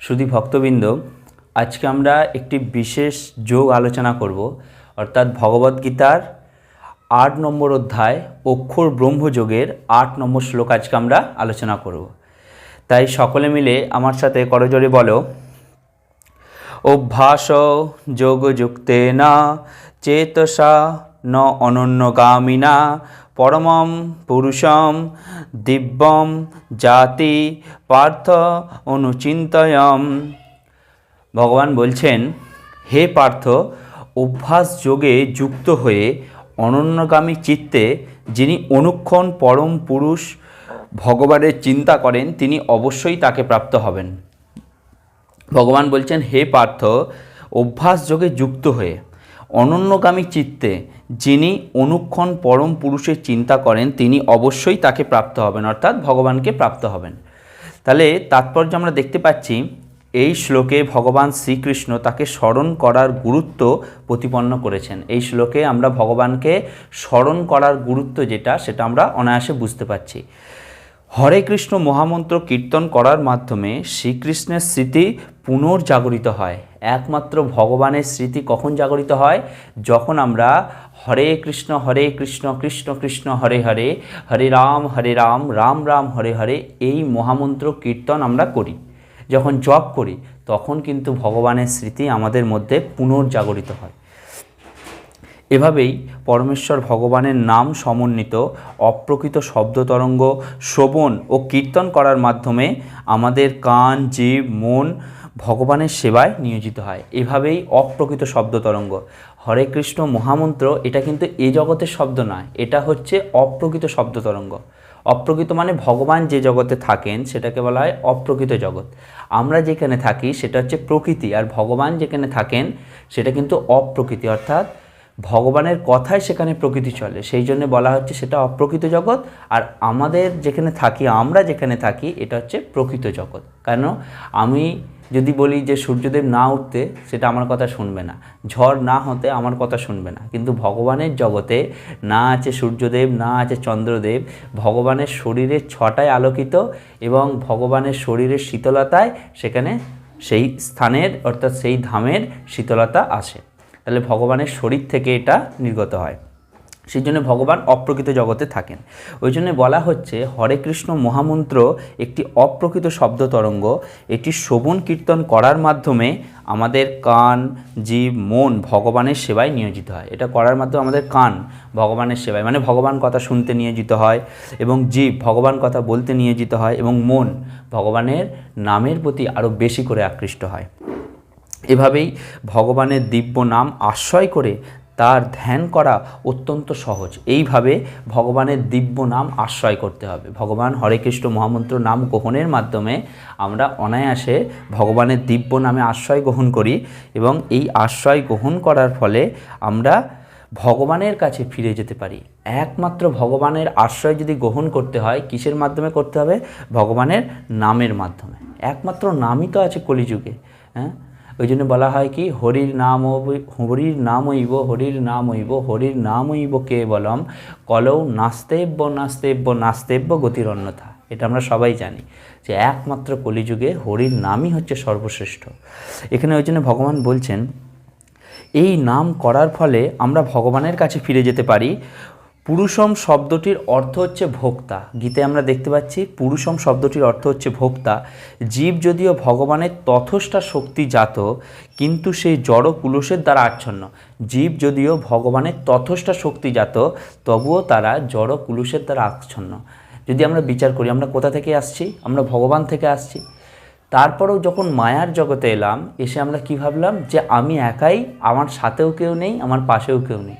শুধু ভক্তবৃন্দ, আজকে আমরা একটি বিশেষ যোগ আলোচনা করব, অর্থাৎ ভগবদ্গীতার আট নম্বর অধ্যায়, অক্ষর ব্রহ্মযোগের আট নম্বর শ্লোক আজকে আমরা আলোচনা করব। তাই সকলে মিলে আমার সাথে করজোরে বলো। অভ্যাস যোগযুক্তে না চেতসা ন অনন্যগামিনা পরমম, পুরুষম, দিব্যম, জাতি, পার্থ অনুচিন্তয়ম। ভগবান বলছেন, হে পার্থ, অভ্যাস যোগে যুক্ত হয়ে অনন্যগামী চিত্তে যিনি অনুক্ষণ পরম পুরুষ ভগবানের চিন্তা করেন, তিনি অবশ্যই তাকে প্রাপ্ত হবেন। ভগবান বলছেন, হে পার্থ, অভ্যাস যোগে যুক্ত হয়ে অনন্যগামী চিত্তে যিনি অনুক্ষণ পরম পুরুষের চিন্তা করেন, তিনি অবশ্যই তাকে প্রাপ্ত হবেন, অর্থাৎ ভগবানকে প্রাপ্ত হবেন। তাহলে তাৎপর্য আমরা দেখতে পাচ্ছি, এই শ্লোকে ভগবান শ্রীকৃষ্ণ তাকে স্মরণ করার গুরুত্ব প্রতিপন্ন করেছেন। এই শ্লোকে আমরা ভগবানকে স্মরণ করার গুরুত্ব যেটা, সেটা আমরা অনায়াসে বুঝতে পারছি। হরে কৃষ্ণ মহামন্ত্র কীর্তন করার মাধ্যমে শ্রীকৃষ্ণের স্মৃতি পুনর্জাগরিত হয়। একমাত্র ভগবানের স্মৃতি কখন জাগরিত হয়? যখন আমরা হরে কৃষ্ণ হরে কৃষ্ণ কৃষ্ণ কৃষ্ণ, হরে হরে হরে রাম হরে রাম রাম রাম, হরে হরে, এই মহামন্ত্র কীর্তন আমরা করি। যখন জপ করি, তখন কিন্তু ভগবানের স্মৃতি আমাদের মধ্যে পুনর্জাগরিত হয়। এভাবেই পরমেশ্বর ভগবানের নাম সমন্বিত অপ্রকৃত শব্দ তরঙ্গ শ্রবণ ও কীর্তন করার মাধ্যমে আমাদের কান জীব মন ভগবানের সেবায় নিয়োজিত হয়। এভাবেই অপ্রকৃত শব্দ তরঙ্গ হরে কৃষ্ণ মহামন্ত্র, এটা কিন্তু এ জগতের শব্দ নয়। এটা হচ্ছে অপ্রকৃত শব্দ তরঙ্গ। অপ্রকৃত মানে ভগবান যে জগতে থাকেন, সেটাকে বলা হয় অপ্রকৃত জগৎ। আমরা যেখানে থাকি, সেটা হচ্ছে প্রকৃতি, আর ভগবান যেখানে থাকেন, সেটা কিন্তু অপ্রকৃতি। অর্থাৎ ভগবানের কথায় সেখানে প্রকৃতি চলে। সেই জন্য বলা হচ্ছে সেটা অপ্রকৃত জগৎ। আর আমাদের যেখানে থাকি, আমরা যেখানে থাকি, এটা হচ্ছে প্রকৃত জগৎ। কেন? আমি যদি বলি যে সূর্যদেব না উঠতে, সেটা আমার কথা শুনবে না। ঝড় না হতে আমার কথা শুনবে না। কিন্তু ভগবানের জগতে না আছে সূর্যদেব, না আছে চন্দ্রদেব, ভগবানের শরীরের ছটায় আলোকিত এবং ভগবানের শরীরের শীতলতায় সেখানে সেই স্থানের অর্থাৎ সেই ধামের শীতলতা আসে। তাহলে ভগবানের শরীর থেকে এটা নির্গত হয়। সেই জন্য ভগবান অপ্রকৃত জগতে থাকেন। ওই জন্য বলা হচ্ছে, হরে কৃষ্ণ মহামন্ত্র একটি অপ্রকৃত শব্দ তরঙ্গ। এটি শোভন কীর্তন করার মাধ্যমে আমাদের কান জীব মন ভগবানের সেবায় নিয়োজিত হয়। এটা করার মাধ্যমে আমাদের কান ভগবানের সেবায় মানে ভগবান কথা শুনতে নিয়োজিত হয় এবং জীব ভগবান কথা বলতে নিয়োজিত হয় এবং মন ভগবানের নামের প্রতি আরও বেশি করে আকৃষ্ট হয়। এভাবেই ভগবানের দিব্য নাম আশ্রয় করে তার ধ্যান করা অত্যন্ত সহজ। এইভাবে ভগবানের দিব্য নাম আশ্রয় করতে হবে। ভগবান হরে কৃষ্ণ মহামন্ত্র নাম গ্রহণের মাধ্যমে আমরা অনায়াসে ভগবানের দিব্য নামে আশ্রয় গ্রহণ করি এবং এই আশ্রয় গ্রহণ করার ফলে আমরা ভগবানের কাছে ফিরে যেতে পারি। একমাত্র ভগবানের আশ্রয় যদি গ্রহণ করতে হয়, কিসের মাধ্যমে করতে হবে? ভগবানের নামের মাধ্যমে। একমাত্র নামই তো আছে কলিযুগে হ্যাঁ? ওই জন্য বলা হয় কি, হরির নাম হরির নাম হইব হরির নাম হইব হরির নামইব কে বলম কলৌ নাস্তেব্য নাস্তেব্য নাস্তেব্য গতির অন্যথা এটা আমরা সবাই জানি যে একমাত্র কলিযুগে হরির নামই হচ্ছে সর্বশ্রেষ্ঠ। এখানে ওই জন্য ভগবান বলছেন, এই নাম করার ফলে আমরা ভগবানের কাছে ফিরে যেতে পারি পুরুষম শব্দটির অর্থ হচ্ছে ভোক্তা। গীতে আমরা দেখতে পাচ্ছি, পুরুষম শব্দটির অর্থ হচ্ছে ভোক্তা। জীব যদিও ভগবানের তথষ্ঠা শক্তি জাত কিন্তু সেই জড় কুলসের দ্বারা আচ্ছন্ন। জীব যদিও ভগবানের তথষ্ঠা শক্তি জাত তবুও তারা জড় কুলুষের দ্বারা আচ্ছন্ন। যদি আমরা বিচার করি, আমরা কোথা থেকে আসছি? আমরা ভগবান থেকে আসছি। তারপরেও যখন মায়ার জগতে এলাম, এসে আমরা কি ভাবলাম যে আমি একাই, আমার সাথেও কেউ নেই, আমার পাশেও কেউ নেই।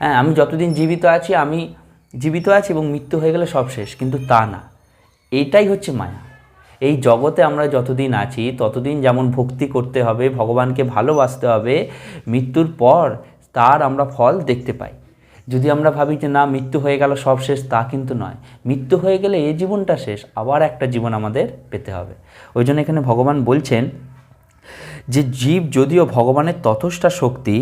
হ্যাঁ আমি যতদিন জীবিত আছি, আমি জীবিত আছি এবং মৃত্যু হয়ে গেলে সব শেষ, কিন্তু তা না। এইটাই হচ্ছে মায়া। এই জগতে আমরা যতদিন আছি, ততদিন যেমন ভক্তি করতে হবে, ভগবানকে ভালোবাসতে হবে, মৃত্যুর পর তার আমরা ফল দেখতে পাই। যদি আমরা ভাবি যে না, মৃত্যু হয়ে গেল, সব শেষ, তা কিন্তু নয়। মৃত্যু হয়ে গেলে এই জীবনটা শেষ, আবার একটা জীবন আমাদের পেতে হবে। ওই জন্য এখানে ভগবান বলছেন যে, জীব যদিও ভগবানের তথষ্ঠা শক্তি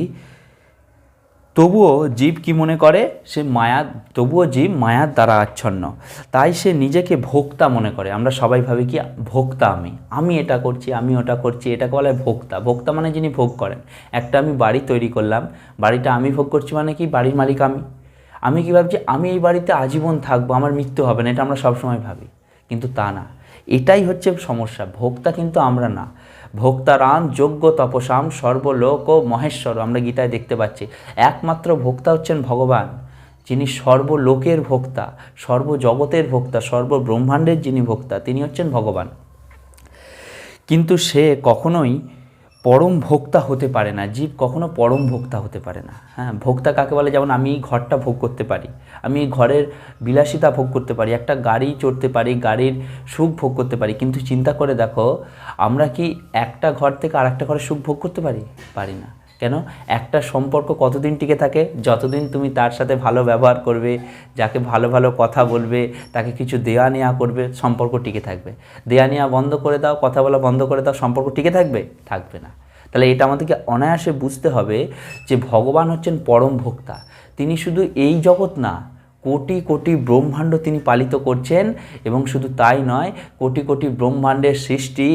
তবুও জীব কি মনে করে? সে মায়া, তবুও জীব মায়ার দ্বারা আচ্ছন্ন। তাই সে নিজেকে ভোক্তা মনে করে। আমরা সবাই ভাবি কি, ভোক্তা আমি। আমি এটা করছি, আমি ওটা করছি, এটাকে বলা ভোক্তা। ভোক্তা মানে যিনি ভোগ করেন। একটা আমি বাড়ি তৈরি করলাম। বাড়িটা আমি ভোগ করছি মানে কি? বাড়ির মালিক আমি। আমি কি ভাবছি? আমি এই বাড়িতে আজীবন থাকব, আমার মৃত্যু হবে না, এটা আমরা সবসময় ভাবি। কিন্তু তা না। এটাই হচ্ছে সমস্যা। ভোক্তা কিন্তু আমরা না। ভোক্তারাম যোগ্য তপসাম সর্বলোক ও মহেশ্বর। আমরা গীতায় দেখতে পাচ্ছি, একমাত্র ভোক্তা হচ্ছেন ভগবান, যিনি সর্বলোকের ভোক্তা, সর্বজগতের ভোক্তা, সর্বব্রহ্মাণ্ডের যিনি ভোক্তা, তিনি হচ্ছেন ভগবান। কিন্তু সে কখনোই পরম ভোক্তা হতে পারে না, জীব কখনো পরম ভোক্তা হতে পারে না। হ্যাঁ ভোক্তা কাকে বলে? যেমন আমি এই ঘরটা ভোগ করতে পারি, আমি এই ঘরের বিলাসিতা ভোগ করতে পারি, একটা গাড়ি চড়তে পারি, গাড়ির সুখ ভোগ করতে পারি। কিন্তু চিন্তা করে দেখো, আমরা কি একটা ঘর থেকে আর একটা ঘরে সুখ ভোগ করতে পারি? পারি না। কেন? একটা সম্পর্ক কতদিন টিকে থাকে? যতদিন তুমি তার সাথে ভালো ব্যবহার করবে, যাকে ভালো ভালো কথা বলবে, তাকে কিছু দেয়া নেওয়া করবে, সম্পর্ক টিকে থাকবে। দেয়া নেওয়া বন্ধ করে দাও, কথা বলা বন্ধ করে দাও, সম্পর্ক টিকে থাকবে? থাকবে না। তাহলে এটা আমাদেরকে অনায়াসে বুঝতে হবে যে ভগবান হচ্ছেন পরম ভোক্তা। তিনি শুধু এই জগৎ না কোটি কোটি ব্রহ্মাণ্ড তিনি পালিত করছেন এবং শুধু তাই নয়, কোটি কোটি ব্রহ্মাণ্ডের সৃষ্টি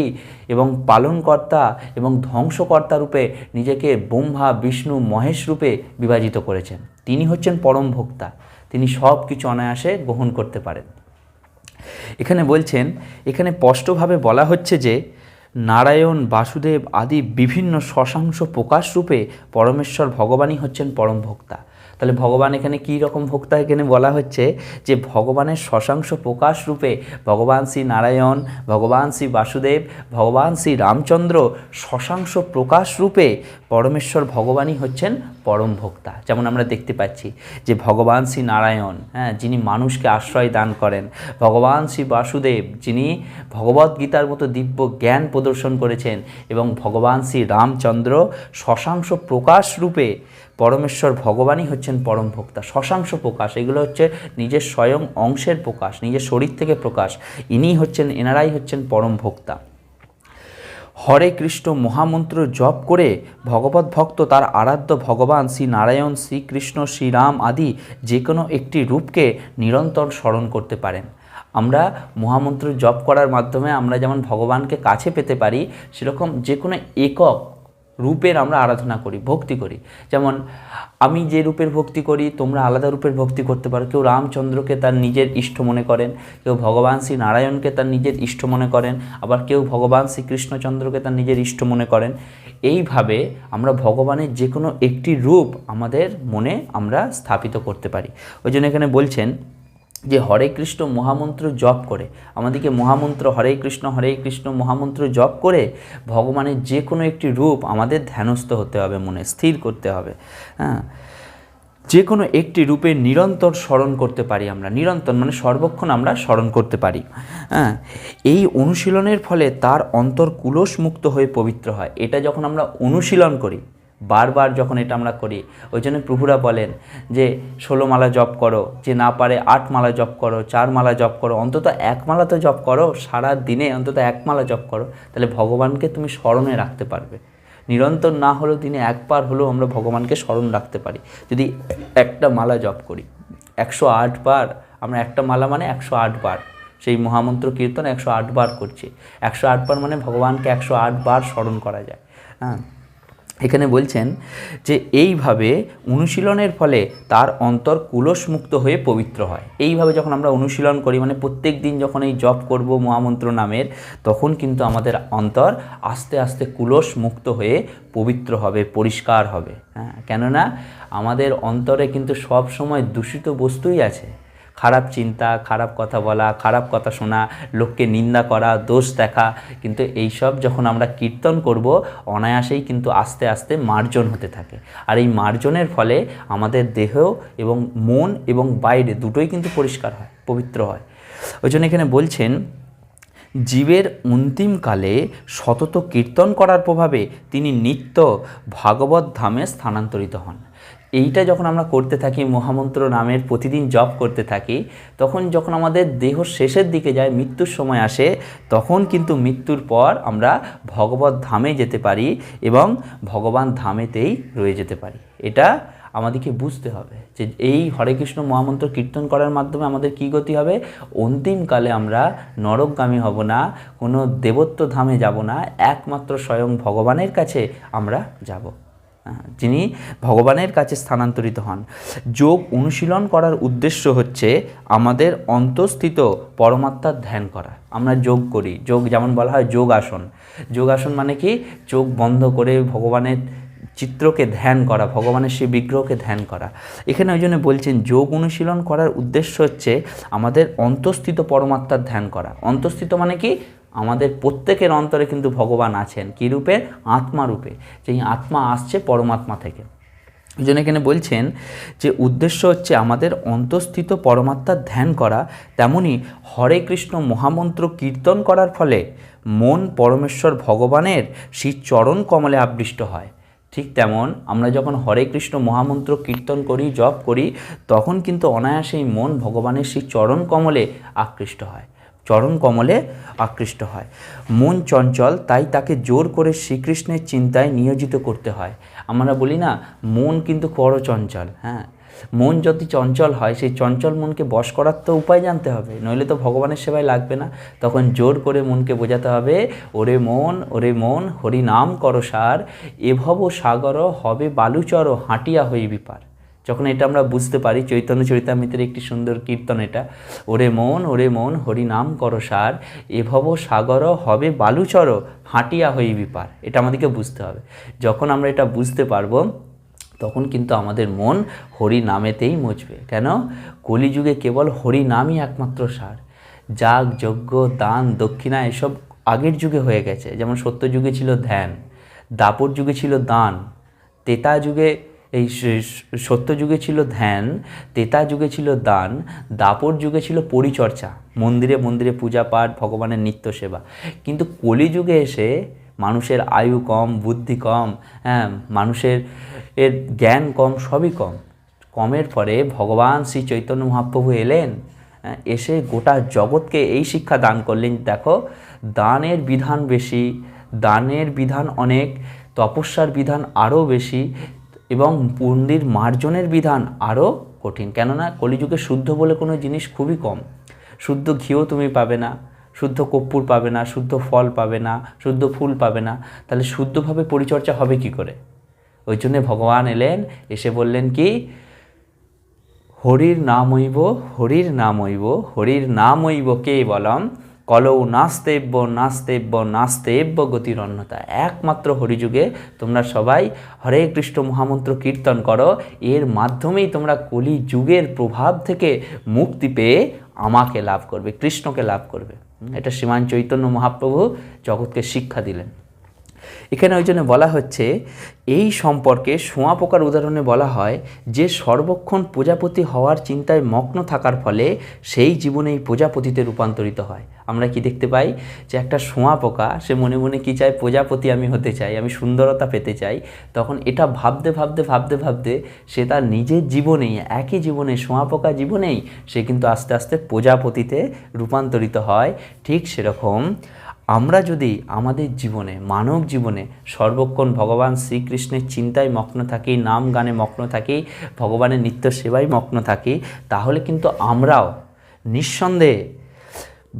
এবং পালনকর্তা এবং ধ্বংসকর্তা রূপে নিজেকে ব্রহ্মা, বিষ্ণু, মহেশ রূপে বিভাজিত করেছেন। তিনি হচ্ছেন পরম ভোক্তা। তিনি সব কিছু অনায়াসে গ্রহণ করতে পারেন। এখানে বলছেন, এখানে স্পষ্টভাবে বলা হচ্ছে যে, নারায়ণ, বাসুদেব আদি বিভিন্ন শশাংশ প্রকাশ রূপে পরমেশ্বর ভগবানই হচ্ছেন পরম ভোক্তা। তাহলে ভগবান এখানে কী রকম ভোক্তা এখানে বলা হচ্ছে? যে ভগবানের শশাংশ প্রকাশ রূপে ভগবান শ্রী নারায়ণ, ভগবান শ্রী বাসুদেব, ভগবান শ্রী রামচন্দ্র শশাংশ প্রকাশ রূপে পরমেশ্বর ভগবানই হচ্ছেন পরম ভোক্তা। যেমন আমরা দেখতে পাচ্ছি যে ভগবান শ্রী নারায়ণ হ্যাঁ যিনি মানুষকে আশ্রয় দান করেন, ভগবান শ্রী বাসুদেব, যিনি ভগবদ্গীতার মতো দিব্য জ্ঞান প্রদর্শন করেছেন এবং ভগবান শ্রী রামচন্দ্র শশাংশ প্রকাশ রূপে পরমেশ্বর ভগবানই হচ্ছেন পরম ভোক্তা। শশাংশ প্রকাশ, এগুলো হচ্ছে নিজের স্বয়ং অংশের প্রকাশ, নিজের শরীর থেকে প্রকাশ। ইনিই হচ্ছেন, এনারাই হচ্ছেন পরম ভোক্তা। হরে কৃষ্ণ, মহামন্ত্র জপ করে ভগবত ভক্ত, তার আরাধ্য ভগবান শ্রী নারায়ণ, শ্রীকৃষ্ণ, শ্রীরাম আদি যে কোনো একটি রূপকে নিরন্তর স্মরণ করতে পারেন। আমরা মহামন্ত্র জপ করার মাধ্যমে আমরা যেমন ভগবানকে কাছে পেতে পারি, সেরকম যে কোনো একক রূপের আমরা আরাধনা করি, ভক্তি করি। যেমন, আমি যে রূপের ভক্তি করি, তোমরা আলাদা রূপের ভক্তি করতে পারো। কেউ রামচন্দ্রকে তার নিজের ইষ্ট মনে করেন, কেউ ভগবান শ্রী নারায়ণকে তার নিজের ইষ্ট মনে করেন, আবার কেউ ভগবান শ্রী কৃষ্ণচন্দ্রকে তার নিজের ইষ্ট মনে করেন। এইভাবে আমরা ভগবানের যে কোনো একটি রূপ আমাদের মনে আমরা স্থাপিত করতে পারি। ওই জন্য এখানে বলছেন যে হরে কৃষ্ণ মহামন্ত্র জপ করে, আমাদেরকে মহামন্ত্র হরে কৃষ্ণ হরে কৃষ্ণ মহামন্ত্র জপ করে ভগবানের যে কোনো একটি রূপ আমাদের ধ্যানস্থ হতে হবে, মনে স্থির করতে হবে। হ্যাঁ? যে কোনো একটি রূপে নিরন্তর স্মরণ করতে পারি আমরা, নিরন্তর মানে সর্বক্ষণ আমরা স্মরণ করতে পারি। হ্যাঁ? এই অনুশীলনের ফলে তার অন্তর কুলস মুক্ত হয়ে পবিত্র হয়। এটা যখন আমরা অনুশীলন করি বারবার যখন এটা আমরা করি, ওই জন্য প্রভুরা বলেন যে, ষোলো মালা জপ করো, যে না পারে আট মালা জপ করো, চার মালা জপ করো, অন্তত এক মালা তো জপ করো, সারা দিনে অন্তত এক মালা জপ করো, তাহলে ভগবানকে তুমি স্মরণে রাখতে পারবে। নিরন্তর না হলেও দিনে একবার হলেও আমরা ভগবানকে স্মরণ রাখতে পারি। যদি একটা মালা জপ করি, একশো আট বার, আমরা একটা মালা মানে একশো আট বার। সেই মহামন্ত্র কীর্তন একশো আট বার করছি। একশো আট বার মানে ভগবানকে একশো আট বার স্মরণ করা যায়। হ্যাঁ? এখানে বলছেন যে এইভাবে অনুশীলনের ফলে তার অন্তর কুলসমুক্ত হয়ে পবিত্র হয়। এইভাবে যখন আমরা অনুশীলন করি মানে প্রত্যেক দিন যখন এই জপ করব মহামন্ত্র নামের, তখন কিন্তু আমাদের অন্তর আস্তে আস্তে কুলস মুক্ত হয়ে পবিত্র হবে, পরিষ্কার হবে। হ্যাঁ কেননা আমাদের অন্তরে কিন্তু সব সময় দূষিত বস্তুই আছে। খারাপ চিন্তা, খারাপ কথা বলা, খারাপ কথা শোনা, লোককে নিন্দা করা, দোষ দেখা, কিন্তু এই সব যখন আমরা কীর্তন করব, অনায়াসেই কিন্তু আস্তে আস্তে মার্জন হতে থাকে। আর এই মার্জনের ফলে আমাদের দেহ এবং মন এবং বাইরে দুটোই কিন্তু পরিষ্কার হয়, পবিত্র হয়। ওই জন্য এখানে বলছেন, জীবের অন্তিমকালে সতত কীর্তন করার প্রভাবে তিনি নিত্য ভাগবত ধামে স্থানান্তরিত হন। এইটা যখন আমরা করতে থাকি, মহামন্ত্র নামের প্রতিদিন জপ করতে থাকি, তখন যখন আমাদের দেহ শেষের দিকে যায়, মৃত্যুর সময় আসে, তখন কিন্তু মৃত্যুর পর আমরা ভগবত ধামে যেতে পারি এবং ভগবান ধামেতেই রয়ে যেতে পারি। এটা আমাদেরকে বুঝতে হবে যে এই হরে কৃষ্ণ মহামন্ত্র কীর্তন করার মাধ্যমে আমাদের কী গতি হবে? অন্তিমকালে আমরা নরকগামী হব না, কোনো দেবত্ব ধামে যাব না, একমাত্র স্বয়ং ভগবানের কাছে আমরা যাব। যিনি ভগবানের কাছে স্থানান্তরিত হন। যোগ অনুশীলন করার উদ্দেশ্য হচ্ছে আমাদের অন্তঃস্থিত পরমাত্মার ধ্যান করা। আমরা যোগ করি। যোগ যেমন বলা হয় যোগ আসন। যোগ আসন মানে কি? চোখ বন্ধ করে ভগবানের চিত্রকে ধ্যান করা, ভগবানের সেই বিগ্রহকে ধ্যান করা। এখানে ওই জন্য বলছেন যোগ অনুশীলন করার উদ্দেশ্য হচ্ছে আমাদের অন্তঃস্থিত পরমাত্মার ধ্যান করা। অন্তঃস্থিত মানে কি? আমাদের প্রত্যেকের অন্তরে কিন্তু ভগবান আছেন। কী রূপে? আত্মা রূপে। যেই আত্মা আসছে পরমাত্মা থেকে। এই জন্য এখানে বলছেন যে, উদ্দেশ্য হচ্ছে আমাদের অন্তঃস্থিত পরমাত্মার ধ্যান করা। তেমনি হরে কৃষ্ণ মহামন্ত্র কীর্তন করার ফলে মন পরমেশ্বর ভগবানের সেই চরণ কমলে আবৃষ্ট হয়। ঠিক তেমন আমরা যখন হরে কৃষ্ণ মহামন্ত্র কীর্তন করি, জপ করি, তখন কিন্তু অনায়াসেই মন ভগবানের সেই চরণ কমলে আকৃষ্ট হয়। চরণ কমলে আকৃষ্ট হয়। মন চঞ্চল, তাই তাকে জোর করে শ্রীকৃষ্ণের চিন্তায় নিয়োজিত করতে হয়। আমরা বলি না, মন কিন্তু বড় চঞ্চল হ্যাঁ? মন যদি চঞ্চল হয়, সেই চঞ্চল মনকে বশ করার তো উপায় জানতে হবে। নইলে তো ভগবানের সেবায় লাগবে না। তখন জোর করে মনকে বোঝাতে হবে, ওরে মন ওরে মন, হরি নাম করো সার এভব সাগর হবে বালুচর, হাঁটিয়া হইবি পার। যখন এটা আমরা বুঝতে পারি, চৈতন্য চরিতামৃতের একটি সুন্দর কীর্তন এটা, ওরে মন ওরে মন হরি নাম করো সার এভব সাগর হবে বালুচর, হাঁটিয়া হই বিপার। এটা আমাদেরকে বুঝতে হবে। যখন আমরা এটা বুঝতে পারব, তখন কিন্তু আমাদের মন হরি নামেতেই মজবে কেন? কলিযুগে কেবল হরি নামই একমাত্র সার। যাগ, যজ্ঞ, দান, দক্ষিণা এসব আগের যুগে হয়ে গেছে। যেমন সত্য যুগে ছিল ধ্যান, দাপর যুগে ছিল দান, তেতা যুগে এই সত্য যুগে ছিল ধ্যান তেতা যুগে ছিল দান দাপর যুগে ছিল পরিচর্যা মন্দিরে মন্দিরে পূজা পাঠ ভগবানের নিত্য সেবা। কিন্তু কলিযুগে এসে মানুষের আয়ু কম বুদ্ধি কম হ্যাঁ মানুষের এর জ্ঞান কম সবই কম। কমের পরে ভগবান শ্রী চৈতন্য মহাপ্রভু এলেন হ্যাঁ, এসে গোটা জগৎকে এই শিক্ষা দান করলেন দেখো দানের বিধান বেশি দানের বিধান অনেক তপস্যার বিধান আরও বেশি এবং মন্দির মার্জনের বিধান আরও কঠিন। কেননা কলিযুগে শুদ্ধ বলে কোনো জিনিস খুবই কম। শুদ্ধ ঘিও তুমি পাবে না, শুদ্ধ কর্পূর পাবে না, শুদ্ধ ফল পাবে না, শুদ্ধ ফুল পাবে না। তাহলে শুদ্ধভাবে পরিচর্যা হবে কি করে? ওই জন্যে ভগবান এলেন, এসে বললেন কি, হরির নামৈব হরির নামৈব হরির নামৈব কে বলম কলৌ নাস্তেব্য নাস্তেব্য নাস্তেব্য গতির অন্যতা একমাত্র হরিযুগে তোমরা সবাই হরে কৃষ্ণ মহামন্ত্র কীর্তন করো। এর মাধ্যমেই তোমরা কলি যুগের প্রভাব থেকে মুক্তি পেয়ে আমাকে লাভ করবে, কৃষ্ণকে লাভ করবে। এটা শ্রীমান চৈতন্য মহাপ্রভু জগৎকে শিক্ষা দিলেন। এখানে ওই জন্য বলা হচ্ছে, এই সম্পর্কে শোঁয়া পোকার উদাহরণে বলা হয় যে সর্বক্ষণ প্রজাপতি হওয়ার চিন্তায় মগ্ন থাকার ফলে সেই জীবনেই প্রজাপতিতে রূপান্তরিত হয়। আমরা কি দেখতে পাই যে একটা শোঁয়া পোকা সে মনে মনে কি চায়, প্রজাপতি আমি হতে চাই, আমি সুন্দরতা পেতে চাই, তখন এটা ভাবতে ভাবতে ভাবতে ভাবতে সে তার নিজের জীবনেই, একই জীবনে শোঁয়া পোকা জীবনেই সে কিন্তু আস্তে আস্তে প্রজাপতিতে রূপান্তরিত হয়। ঠিক সেরকম আমরা যদি আমাদের জীবনে, মানব জীবনে সর্বক্ষণ ভগবান শ্রীকৃষ্ণের চিন্তায় মগ্ন থাকি, নাম গানে মগ্ন থাকি, ভগবানের নিত্য সেবায় মগ্ন থাকি, তাহলে কিন্তু আমরাও নিঃসন্দেহে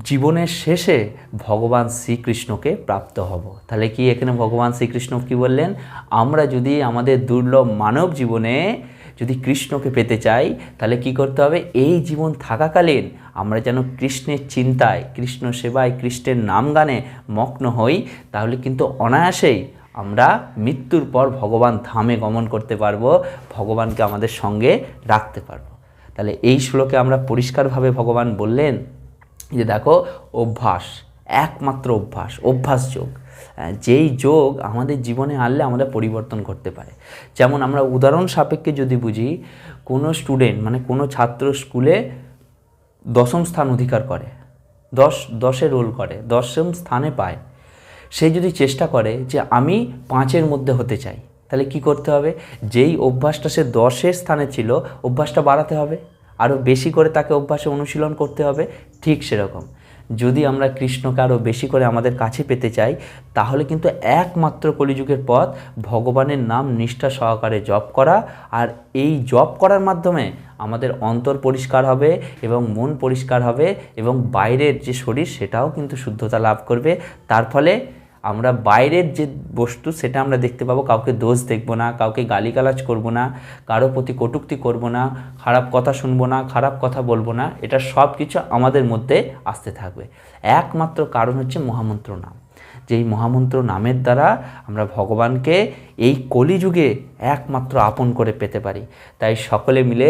জীবনের শেষে ভগবান শ্রীকৃষ্ণকে প্রাপ্ত হব। তাহলে কি এখানে ভগবান শ্রীকৃষ্ণ কি বললেন? আমরা যদি আমাদের দুর্লভ মানব জীবনে যদি কৃষ্ণকে পেতে চাই, তাহলে কি করতে হবে? এই জীবন থাকাকালীন আমরা যেন কৃষ্ণের চিন্তায়, কৃষ্ণ সেবায়, কৃষ্ণের নাম গানে মগ্ন হই, তাহলে কিন্তু অনায়াসেই আমরা মৃত্যুর পর ভগবান ধামে গমন করতে পারব, ভগবানকে আমাদের সঙ্গে রাখতে পারব। তাহলে এই শ্লোকে আমরা পরিষ্কারভাবে ভগবান বললেন যে দেখো, অভ্যাস, একমাত্র অভ্যাস অভ্যাস যোগ যেই যোগ আমাদের জীবনে আনলে আমরা পরিবর্তন করতে পারে। যেমন আমরা উদাহরণ সাপেক্ষে যদি বুঝি, কোনো স্টুডেন্ট মানে কোনো ছাত্র স্কুলে দশম স্থান অধিকার করে, দশ, দশে রোল করে, দশম স্থানে পায়। সে যদি চেষ্টা করে যে আমি পাঁচের মধ্যে হতে চাই, তাহলে কি করতে হবে? যেই অভ্যাসটা সে দশের স্থানে ছিল, অভ্যাসটা বাড়াতে হবে। আরও বেশি করে তাকে অভ্যাসে অনুশীলন করতে হবে, ঠিক সেরকম। যদি আমরা কৃষ্ণকে আরও বেশি করে আমাদের কাছে পেতে চাই, তাহলে কিন্তু একমাত্র কলিযুগের পথ ভগবানের নাম নিষ্ঠা সহকারে জপ করা। আর এই জপ করার মাধ্যমে আমাদের অন্তর পরিষ্কার হবে এবং মন পরিষ্কার হবে এবং বাইরের যে শরীর সেটাও কিন্তু শুদ্ধতা লাভ করবে। তার ফলে আমরা বাইরের যে বস্তু সেটা আমরা দেখতে পাবো। কাউকে দোষ দেখব না, কাউকে গালিগালাজ করব না, কারও প্রতি কটূক্তি করব না, খারাপ কথা শুনব না, খারাপ কথা বলব না, এটা সব কিছু আমাদের মধ্যে আসতে থাকবে। একমাত্র কারণ হচ্ছে মহামন্ত্র নাম। যেই মহামন্ত্র নামের দ্বারা আমরা ভগবানকে এই কলিযুগে একমাত্র আপন করে পেতে পারি। তাই সকলে মিলে